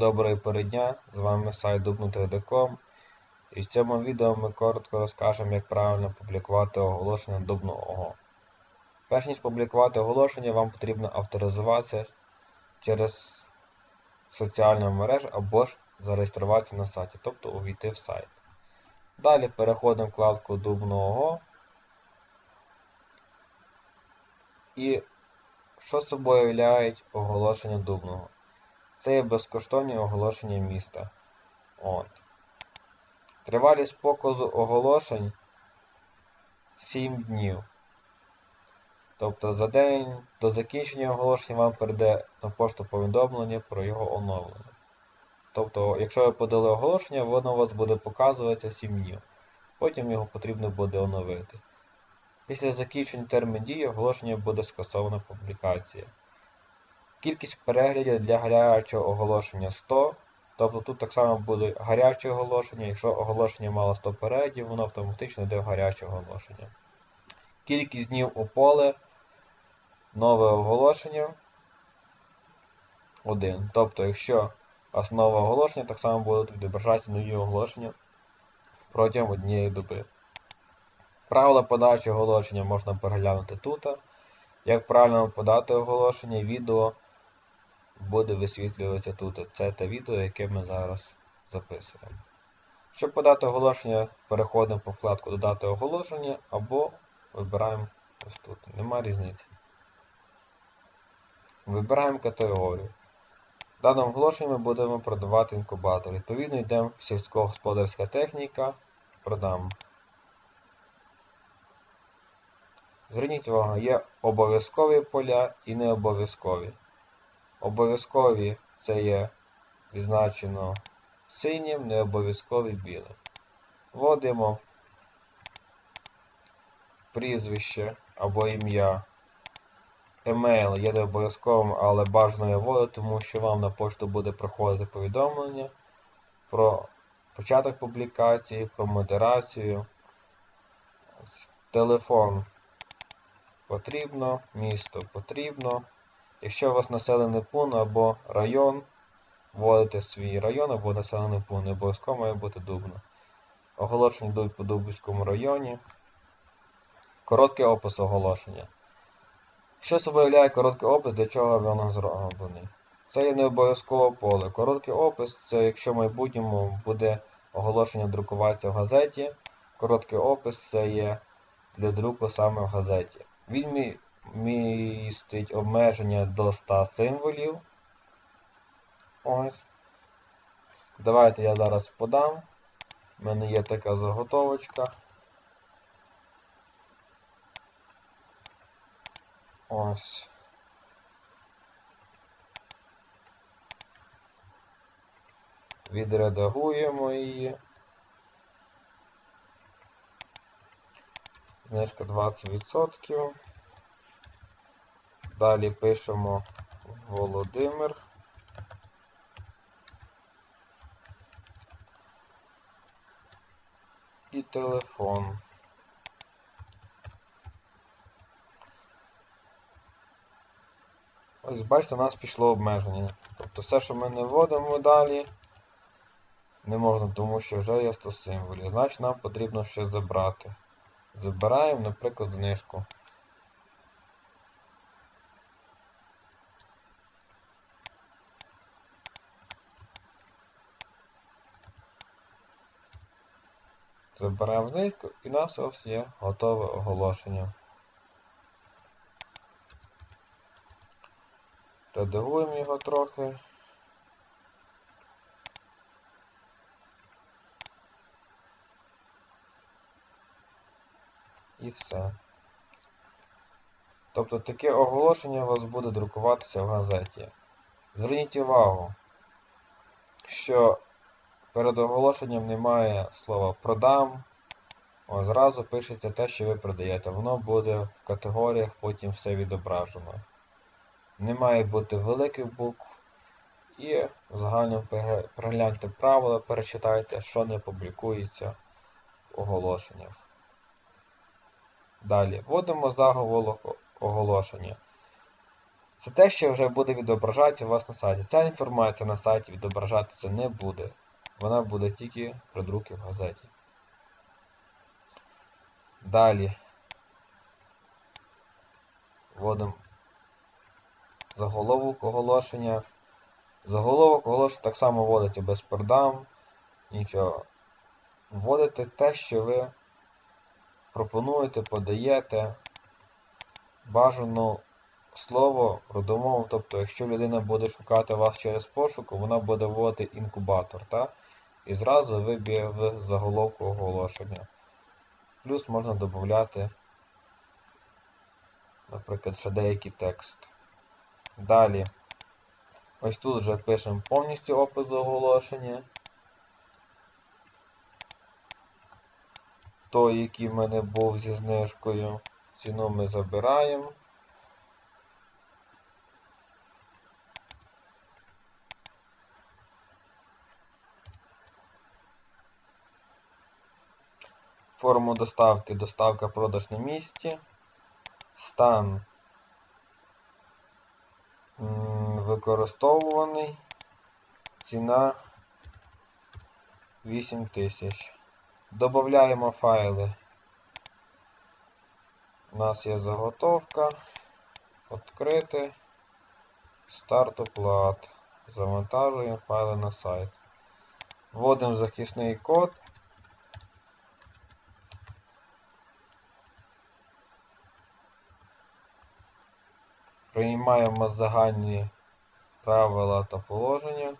Доброї передня, з вами сайт dubnu3d.com і в цьому відео ми коротко розкажемо, як правильно публікувати оголошення Dubnu.ого. Перш ніж публікувати оголошення, вам потрібно авторизуватися через соціальну мережу або ж зареєструватися на сайті, тобто увійти в сайт. Далі переходимо в вкладку Dubnu.ого і що собою являють оголошення Дубного? Це є безкоштовні оголошення міста. От. Тривалість показу оголошень 7 днів. Тобто за день до закінчення оголошення вам прийде на пошту повідомлення про його оновлення. Тобто, якщо ви подали оголошення, воно у вас буде показуватися 7 днів. Потім його потрібно буде оновити. Після закінчення термін дії оголошення буде скасована публікація. Кількість переглядів для гарячого оголошення 100. Тобто тут так само буде гаряче оголошення. Якщо оголошення мало 100 переглядів, воно автоматично йде в гаряче оголошення. Кількість днів у поле. Нове оголошення 1. Тобто, якщо основа оголошення, так само будуть відображатися нові оголошення протягом однієї доби. Правила подачі оголошення можна переглянути тут. Як правильно подати оголошення, відео буде висвітлюватися тут. Це те відео, яке ми зараз записуємо. Щоб подати оголошення, переходимо по вкладку Додати оголошення або вибираємо ось тут. Нема різниці. Вибираємо категорію. В даному оголошенні ми будемо продавати інкубатор. Відповідно, йдемо в сільськогосподарська техніка, продамо. Зверніть увагу, є обов'язкові поля і не обов'язкові. Це є відзначено синім, не обов'язкові білим. Вводимо прізвище або ім'я. Емейл є не обов'язковим, але бажано його вводити, тому що вам на пошту буде приходити повідомлення про початок публікації, про модерацію. Телефон потрібно, місто потрібно. Якщо у вас населений пункт або район, вводите свій район або населений пункт, не обов'язково має бути Дубно. Оголошення йдуть по Дубівському районі. Короткий опис оголошення. Що собою являє короткий опис, для чого воно зроблений? Це є не обов'язково поле. Короткий опис це якщо в майбутньому буде оголошення друкуватися в газеті. Короткий опис це є для друку саме в газеті. Він містить обмеження до 100 символів. Ось. Давайте я зараз подам. У мене є така заготовочка. Ось. Відредагуємо її. Знижка 20%. Далі пишемо Володимир. І телефон. Ось бачите, у нас пішло обмеження. Тобто все, що ми не вводимо далі, не можна, тому що вже є 100 символів. Значить нам потрібно щось забрати. Забираємо, наприклад, знижку. Забираємо знижку і у нас ось є готове оголошення. Редагуємо його трохи. І все. Тобто таке оголошення у вас буде друкуватися в газеті. Зверніть увагу, що перед оголошенням немає слова продам. Зразу пишеться те, що ви продаєте. Воно буде в категоріях, потім все відображено. Не має бути великих букв. І загально перегляньте правила, перечитайте, що не публікується в оголошеннях. Далі вводимо заголовок оголошення. Це те, що вже буде відображатися у вас на сайті. Ця інформація на сайті відображатися не буде. Вона буде тільки при друкі в газеті. Далі вводимо заголовок оголошення. Заголовок оголошення так само вводиться без продам. Нічого. Вводите те, що ви пропонуєте, подаєте бажано слово родомову. Тобто, якщо людина буде шукати вас через пошук, вона буде вводити інкубатор, так? І зразу виб'є в заголовку оголошення. Плюс можна додати, наприклад, ще деякий текст. Далі. Ось тут вже пишемо повністю опис оголошення. Той, який в мене був зі знижкою. Ціну ми забираємо. Форму доставки, доставка продаж на місці. Стан використовуваний. Ціна 8000. Добавляємо файли. У нас є заготовка. Відкрити. Старт оплат. Завантажуємо файли на сайт. Вводимо захисний код. Приймаємо загальні правила та положення.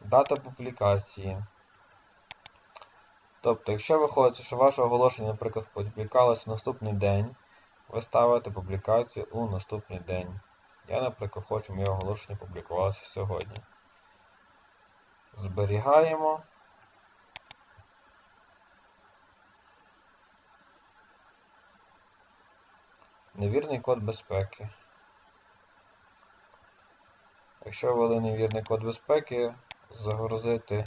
Дата публікації. Тобто, якщо виходить, що ваше оголошення, наприклад, публікувалося наступний день, ви ставите публікацію у наступний день. Я, наприклад, хочу моє оголошення публікувалося сьогодні. Зберігаємо. Невірний код безпеки. Якщо ввели невірний код безпеки, загрузити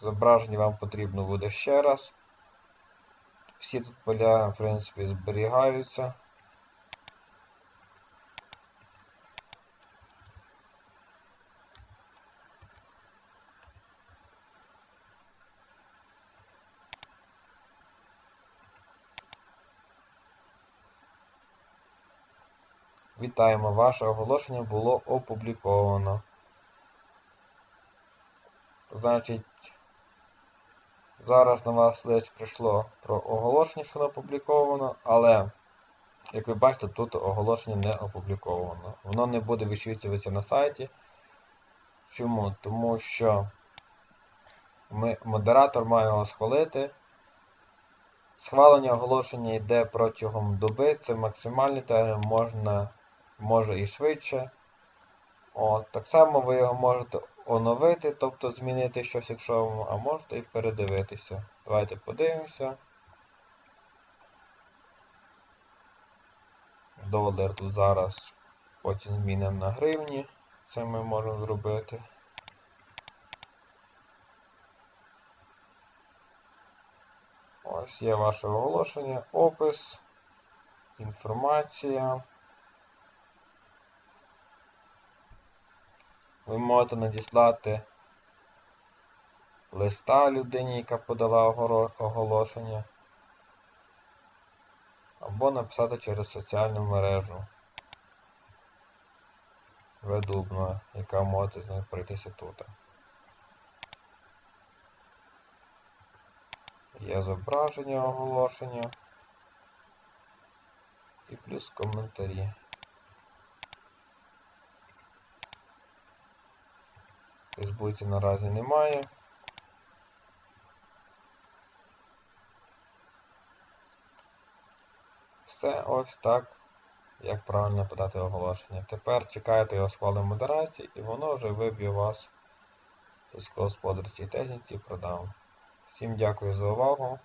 зображення вам потрібно буде ще раз. Всі тут поля, в принципі, зберігаються. Вітаємо! Ваше оголошення було опубліковано. Значить, зараз на вас лист прийшло про оголошення, що воно опубліковано, але, як ви бачите, тут оголошення не опубліковано. Воно не буде висвітлюватися на сайті. Чому? Тому що ми, модератор має його схвалити. Схвалення оголошення йде протягом доби, це максимальний термін, можна, може і швидше. От, Так само ви його можете оновити, тобто змінити щось, якщо вам, а можете і передивитися. Давайте подивимося. Долар тут зараз, потім змінимо на гривні. Це ми можемо зробити. Ось є ваше оголошення, опис, інформація. Ви можете надіслати листа людині, яка подала оголошення, або написати через соціальну мережу Ведубна, яка можете з нею пройтися тут. Є зображення оголошення і плюс коментарі. Фейсбуці наразі немає. Все ось так, як правильно подати оголошення. Тепер чекаєте його схвали модерації і воно вже виб'є вас сільськогосподарській техніці продав. Всім дякую за увагу.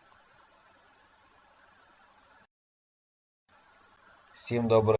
Всім доброго